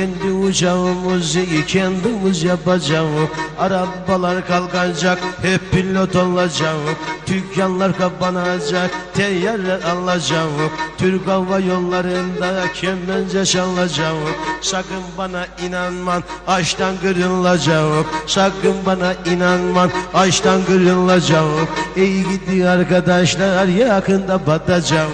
Kendi uçağımızı kendimiz yapacağız Arabalar kalkacak hep pilot olacak Dükkanlar kapanacak teyyareler alacak Türk Hava Yolları'nda kemence çalacak Sakın bana inanman açtan kırılacak Sakın bana inanman açtan kırılacak İyi gitti arkadaşlar yakında batacak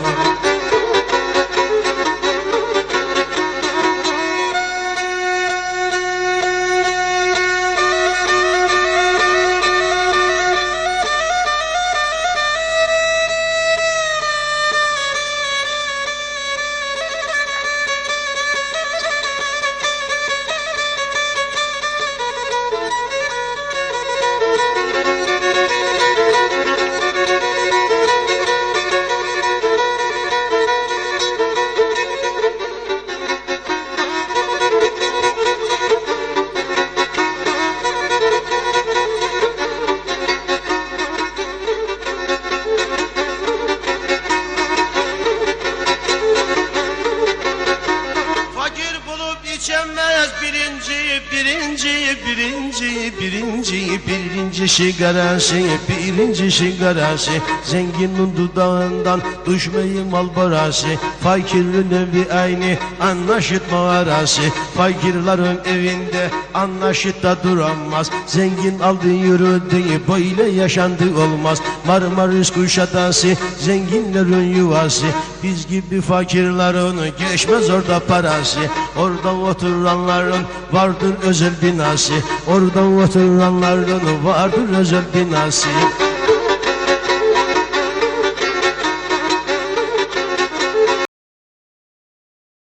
would içemez birinci, birinci, birinci, birinci, birinci sigarası, birinci sigarası. Zenginin dudağından düşmeyi mal parası. Fakirin evi aynı, anlaşıt mağarası. Fakirlerin evinde anlaşıt da duramaz. Zengin aldı yürüdü, böyle yaşandı olmaz. Marmaris Kuşadası, zenginlerin yuvası. Biz gibi fakirlerin geçmez orada parası. Orada oturanların vardır özel binası. Orada oturanların vardır özel binası.